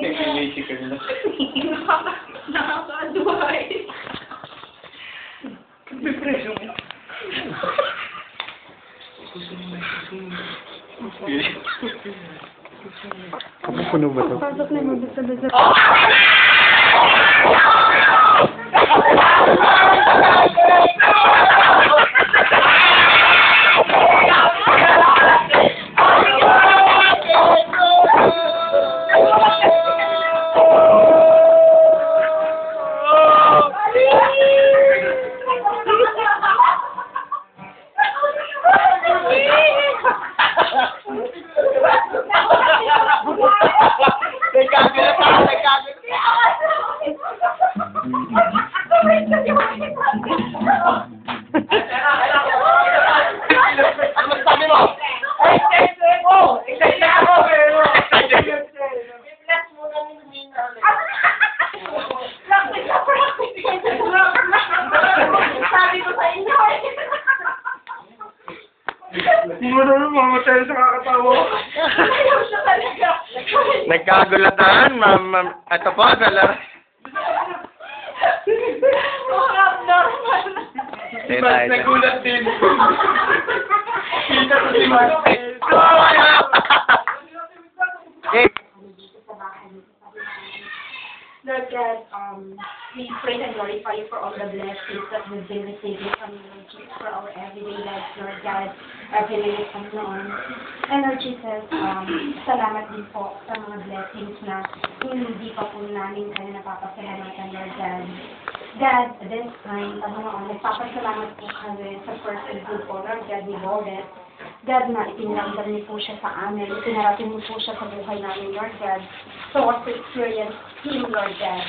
Nag-related ka nila. Nakakaduhay. May preso mo. Puno ba to? Pasok na mo sa Hindi mo naman mamatay sa kakatawa. Talaga. Nagkagulatan, ma'am. Ito po, dala. Mga abnormal. Mas tayo. nagulat din. Kita ko si. Eh, Lord God, um, we praise and glorify you for all the blessings that we've been receiving from you, Lord Jesus, for our everyday lives, Lord God, every minute from noon. And Lord Jesus, um, salamat din po sa mga blessings na hindi pa po namin kayo napapasalamatan, Lord God. At this time, Panginoon, nagpapasalamat po kami sa person group po, Lord God, hold it. God, na ipinramdam niyo po siya sa amin. Ipinarating niyo po siya sa buhay namin, Lord God. So, what to experience Him, Lord God.